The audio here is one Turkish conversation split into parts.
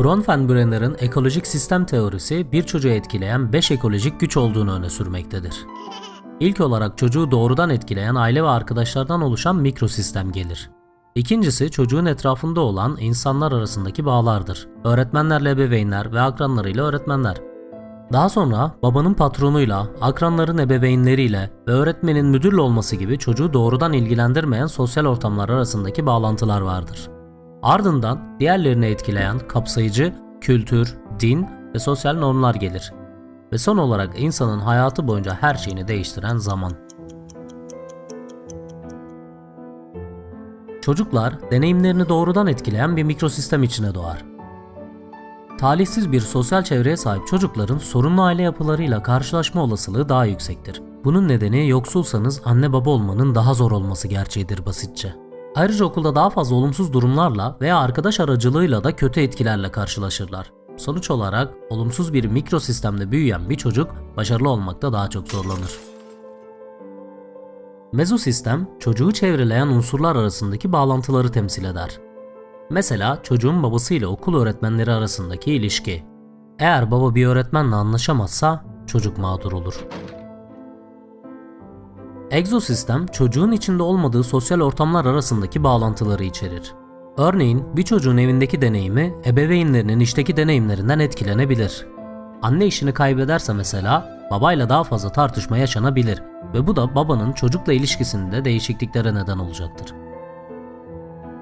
Bronfenbrenner'ın ekolojik sistem teorisi bir çocuğu etkileyen 5 ekolojik güç olduğunu öne sürmektedir. İlk olarak çocuğu doğrudan etkileyen aile ve arkadaşlardan oluşan mikrosistem gelir. İkincisi çocuğun etrafında olan insanlar arasındaki bağlardır. Öğretmenlerle ebeveynler ve akranlarıyla öğretmenler. Daha sonra babanın patronuyla, akranların ebeveynleriyle ve öğretmenin müdürle olması gibi çocuğu doğrudan ilgilendirmeyen sosyal ortamlar arasındaki bağlantılar vardır. Ardından diğerlerini etkileyen kapsayıcı kültür, din ve sosyal normlar gelir. Ve son olarak insanın hayatı boyunca her şeyini değiştiren zaman. Çocuklar deneyimlerini doğrudan etkileyen bir mikrosistem içine doğar. Talihsiz bir sosyal çevreye sahip çocukların sorunlu aile yapılarıyla karşılaşma olasılığı daha yüksektir. Bunun nedeni yoksulsanız anne baba olmanın daha zor olması gerçeğidir basitçe. Ayrıca okulda daha fazla olumsuz durumlarla veya arkadaş aracılığıyla da kötü etkilerle karşılaşırlar. Sonuç olarak olumsuz bir mikrosistemde büyüyen bir çocuk başarılı olmakta daha çok zorlanır. Mezosistem, çocuğu çevreleyen unsurlar arasındaki bağlantıları temsil eder. Mesela çocuğun babasıyla okul öğretmenleri arasındaki ilişki. Eğer baba bir öğretmenle anlaşamazsa çocuk mağdur olur. Egzosistem çocuğun içinde olmadığı sosyal ortamlar arasındaki bağlantıları içerir. Örneğin bir çocuğun evindeki deneyimi ebeveynlerinin işteki deneyimlerinden etkilenebilir. Anne işini kaybederse mesela babayla daha fazla tartışma yaşanabilir ve bu da babanın çocukla ilişkisinde değişikliklere neden olacaktır.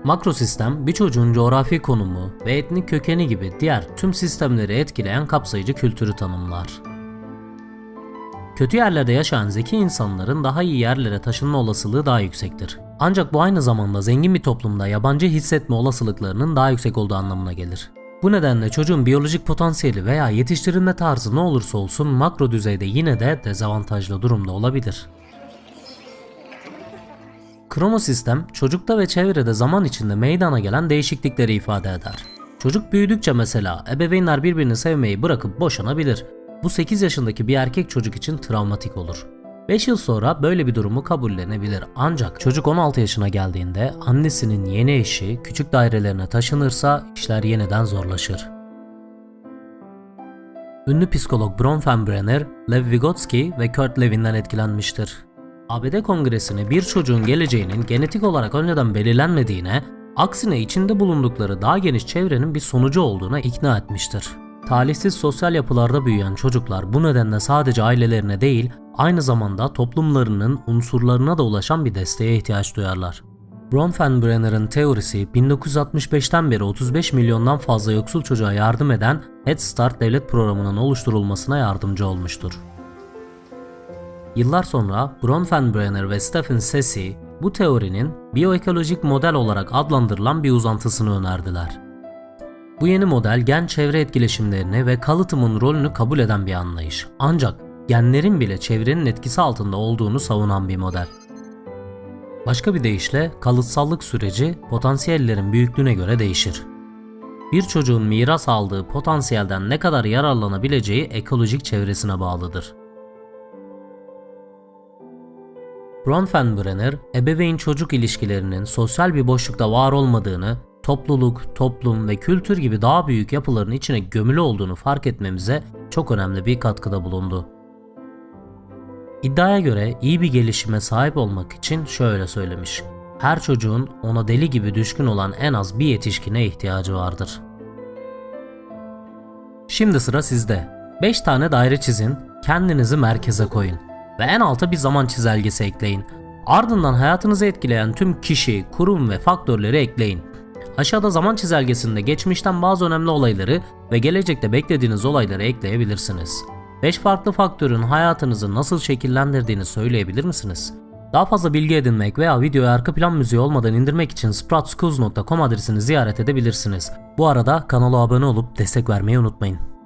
Makrosistem bir çocuğun coğrafi konumu ve etnik kökeni gibi diğer tüm sistemleri etkileyen kapsayıcı kültürü tanımlar. Kötü yerlerde yaşayan zeki insanların daha iyi yerlere taşınma olasılığı daha yüksektir. Ancak bu aynı zamanda zengin bir toplumda yabancı hissetme olasılıklarının daha yüksek olduğu anlamına gelir. Bu nedenle çocuğun biyolojik potansiyeli veya yetiştirilme tarzı ne olursa olsun makro düzeyde yine de dezavantajlı durumda olabilir. Kronosistem, çocukta ve çevrede zaman içinde meydana gelen değişiklikleri ifade eder. Çocuk büyüdükçe mesela ebeveynler birbirini sevmeyi bırakıp boşanabilir. Bu 8 yaşındaki bir erkek çocuk için travmatik olur. 5 yıl sonra böyle bir durumu kabullenebilir ancak çocuk 16 yaşına geldiğinde annesinin yeni eşi küçük dairelerine taşınırsa işler yeniden zorlaşır. Ünlü psikolog Bronfenbrenner, Lev Vygotsky ve Kurt Levin'den etkilenmiştir. ABD Kongresi'ni bir çocuğun geleceğinin genetik olarak önceden belirlenmediğine, aksine içinde bulundukları daha geniş çevrenin bir sonucu olduğuna ikna etmiştir. Talihsiz sosyal yapılarda büyüyen çocuklar bu nedenle sadece ailelerine değil, aynı zamanda toplumlarının unsurlarına da ulaşan bir desteğe ihtiyaç duyarlar. Bronfenbrenner'ın teorisi 1965'ten beri 35 milyondan fazla yoksul çocuğa yardım eden Head Start devlet programının oluşturulmasına yardımcı olmuştur. Yıllar sonra Bronfenbrenner ve Stephen Ceci bu teorinin biyoekolojik model olarak adlandırılan bir uzantısını önerdiler. Bu yeni model gen çevre etkileşimlerini ve kalıtımın rolünü kabul eden bir anlayış. Ancak genlerin bile çevrenin etkisi altında olduğunu savunan bir model. Başka bir deyişle kalıtsallık süreci potansiyellerin büyüklüğüne göre değişir. Bir çocuğun miras aldığı potansiyelden ne kadar yararlanabileceği ekolojik çevresine bağlıdır. Bronfenbrenner, ebeveyn-çocuk ilişkilerinin sosyal bir boşlukta var olmadığını, topluluk, toplum ve kültür gibi daha büyük yapıların içine gömülü olduğunu fark etmemize çok önemli bir katkıda bulundu. İddiaya göre iyi bir gelişime sahip olmak için şöyle söylemiş. Her çocuğun ona deli gibi düşkün olan en az bir yetişkine ihtiyacı vardır. Şimdi sıra sizde. 5 tane daire çizin, kendinizi merkeze koyun ve en alta bir zaman çizelgesi ekleyin. Ardından hayatınızı etkileyen tüm kişi, kurum ve faktörleri ekleyin. Aşağıda zaman çizelgesinde geçmişten bazı önemli olayları ve gelecekte beklediğiniz olayları ekleyebilirsiniz. 5 farklı faktörün hayatınızı nasıl şekillendirdiğini söyleyebilir misiniz? Daha fazla bilgi edinmek veya videoyu arka plan müziği olmadan indirmek için sproutsschools.com adresini ziyaret edebilirsiniz. Bu arada kanala abone olup destek vermeyi unutmayın.